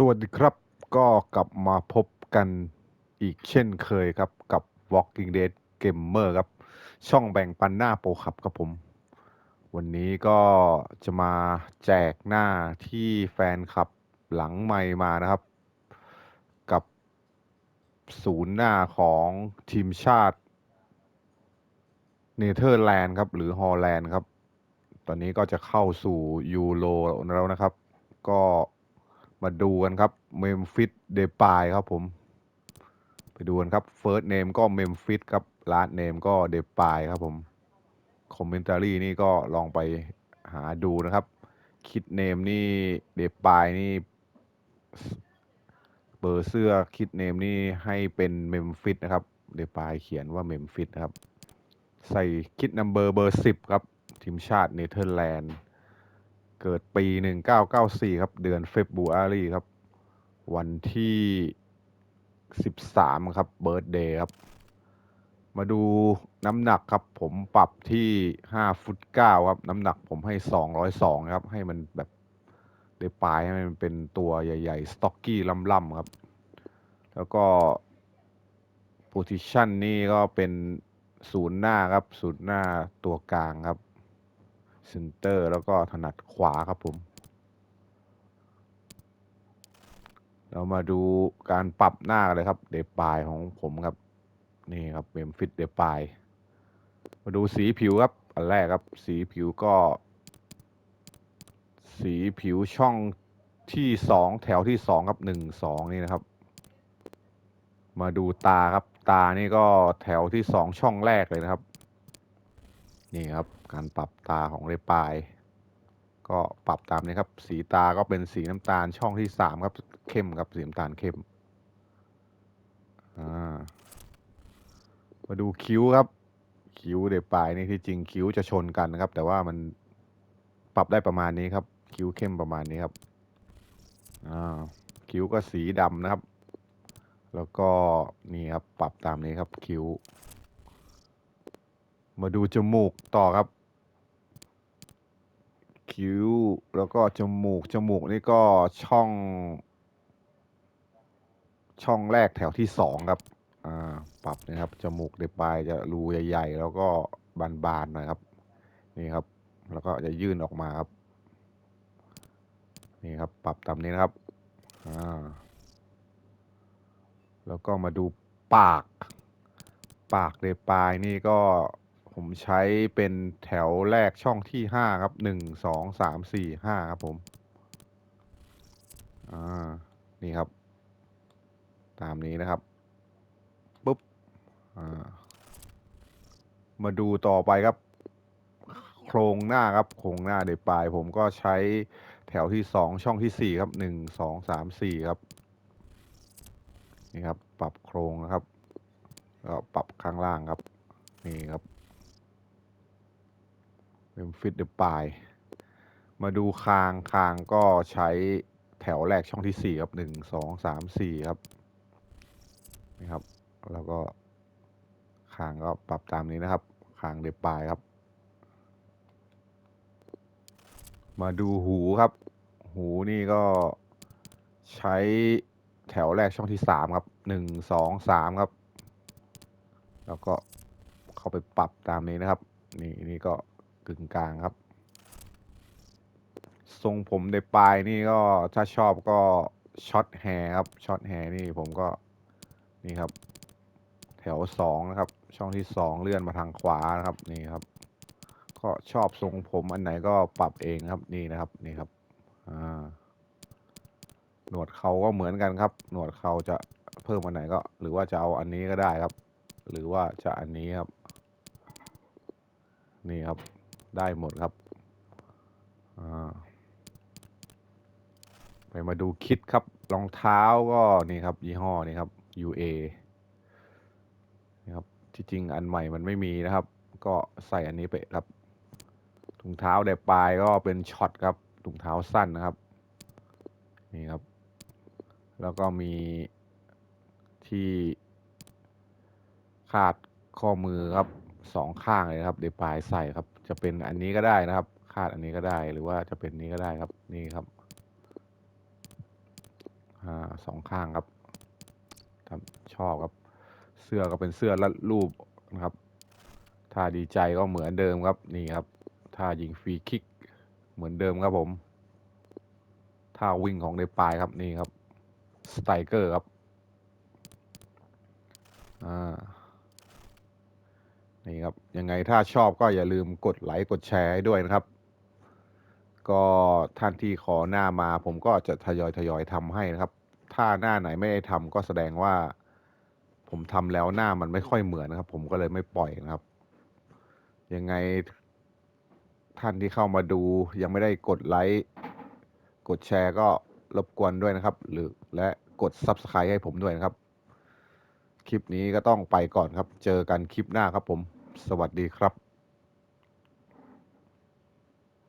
สวัสดีครับก็กลับมาพบกันอีกเช่นเคยครับกับ Walking Dead Gamer ครับ ช่องแบ่งปันหน้าโปรครับครับผม วันนี้ก็จะมาแจกหน้าที่แฟนคลับหลังไมค์มานะครับ กับศูนย์หน้าของทีมชาติเนเธอร์แลนด์ครับ หรือฮอลแลนด์ครับ ตอนนี้ก็จะเข้าสู่ยูโรแล้วนะครับ ก็ มาดูกันครับเมมฟิสเดปายครับผม ไปดูกันครับเฟิร์สเนมก็เมมฟิสครับลาสเนมก็เดปายครับผมคอมเมนต์รี่นี่ก็ลองไปหาดูนะครับ คิดเนมนี่เดปายนี่เบอร์เสื้อคิดเนมนี่ให้เป็นเมมฟิสนะครับเดปายเขียนว่าเมมฟิสครับ ใส่คิดนัมเบอร์เบอร์สิบครับทีมชาติเนเธอร์แลนด์ เกิดปี 1994 ครับ เดือนเฟบรุอารีครับ วันที่ 13 ครับเบิร์ดเดย์ครับ มาดูน้ำหนักครับ ผมปรับที่ 5 ฟุต 9 ครับ น้ำหนักผมให้ 202 ครับ ให้มันแบบได้ปลายให้มันเป็นตัวใหญ่ ๆ สต็อกกี้ล่ำๆครับ แล้วก็โพซิชันนี่ก็เป็นศูนย์หน้าครับ ศูนย์หน้าตัวกลางครับ เซนเตอร์แล้วก็ถนัดขวาครับผม เรามาดูการปรับหน้ากันเลยครับ เดปายของผมครับ นี่ครับเมมฟิตเดปายมาดูสีผิวครับ อันแรกครับ สีผิวก็ สีผิวช่องที่สองแถวที่สองครับหนึ่งสองนี่นะครับ มาดูตาครับ ตานี่ก็แถวที่สองช่องแรกเลยนะครับ นี่ครับการปรับตาของเรปาย ก็ปรับตามนี้ครับ สีตาก็เป็นสีน้ำตาลช่องที่สามครับ เข้มครับสีน้ำตาลเข้มมาดูคิ้วครับ คิ้วเดปายนี่ที่จริงคิ้วจะชนกันนะครับ แต่ว่ามันปรับได้ประมาณนี้ครับ คิ้วเข้มประมาณนี้ครับคิ้วก็สีดำนะครับ แล้วก็นี่ครับปรับตามนี้ครับคิ้ว มาดูจมูกต่อครับ คิ้ว แล้วก็จมูก จมูกนี่ก็ช่อง ช่องแรกแถวที่สองครับ อ่า ปรับนะครับ จมูกเดปลายจะรูใหญ่ ๆ แล้วก็บานๆหน่อยครับ นี่ครับ แล้วก็จะยื่นออกมาครับ นี่ครับ ปรับตามนี้นะครับ อ่า แล้วก็มาดูปาก ปากเดปลายนี่ก็ ผมใช้เป็นแถวแรกช่องที่ห้าครับหนึ่งสองสามสี่ห้าครับผม อ่า นี่ครับ ตามนี้นะครับ ปุ๊บ อ่า มาดูต่อไปครับ โครงหน้าครับ โครงหน้าเดปลาย ผมก็ใช้แถวที่สองช่องที่สี่ครับหนึ่งสองสามสี่ครับ นี่ครับ ปรับโครงนะครับแล้วปรับข้างล่างครับ นี่ครับ เป็นฟิตเดปลาย มาดูคางคางก็ใช้แถวแรกช่องที่สี่ครับหนึ่งสองสามสี่ครับนี่ครับ แล้วก็คางก็ปรับตามนี้นะครับคางเดปลายครับ มาดูหูครับ หูนี่ก็ใช้แถวแรกช่องที่สามครับหนึ่งสองสามครับ แล้วก็เข้าไปปรับตามนี้นะครับ นี่นี่ก็ กึ่งกลางครับ ทรงผมในปลายนี่ก็ถ้าชอบก็ช็อตแฮร์ครับช็อตแฮร์นี่ผมก็นี่ครับ แถวสองนะครับ ช่องที่สองเลื่อนมาทางขวานะครับนี่ครับ ก็ชอบทรงผมอันไหนก็ปรับเองครับนี่นะครับนี่ครับอ่าหนวดเขาก็เหมือนกันครับ หนวดเขาจะเพิ่มอันไหนก็ หรือว่าจะเอาอันนี้ก็ได้ครับ หรือว่าจะอันนี้ครับ นี่ครับ ได้หมดครับไปมาดูคิดครับรองเท้าก็นี่ครับ ยี่ห้อนี่ครับ UA นี่ครับที่จริงอันใหม่มันไม่มีนะครับ ก็ใส่อันนี้ไปครับถุงเท้าแดปลายก็เป็นช็อตครับถุงเท้าสั้นนะครับนี่ครับ แล้วก็มีที่คาดข้อมือครับ สองข้างเลยครับ เดปลายใส่ครับ จะเป็นอันนี้ก็ได้นะครับ คาดอันนี้ก็ได้หรือว่าจะเป็นนี้ก็ได้ครับ นี่ครับอสองข้างครับทำชอบครับ เสื้อก็เป็นเสื้อรัดรูปนะครับ ถ้าดีใจก็เหมือนเดิมครับนี่ครับถ้ายิงฟรีคิกเหมือนเดิมครับผมถ้าวิ่งของในปายครับนี่ครับสไตรเกอร์ครับอ่า นี่ครับยังไงถ้าชอบก็อย่าลืมกดไลค์กดแชร์ให้ด้วยนะครับ ก็ท่านที่ขอหน้ามาผมก็จะทยอยทยอยทำให้นะครับ ถ้าหน้าไหนไม่ได้ทำก็แสดงว่า ผมทำแล้วหน้ามันไม่ค่อยเหมือนนะครับ ผมก็เลยไม่ปล่อยนะครับ ยังไงท่านที่เข้ามาดูยังไม่ได้กดไลค์กดแชร์ก็รบกวนด้วยนะครับ หรือและกด Subscribe ให้ผมด้วยนะครับ คลิปนี้ก็ต้องไปก่อนครับ เจอกันคลิปหน้าครับผม สวัสดีครับ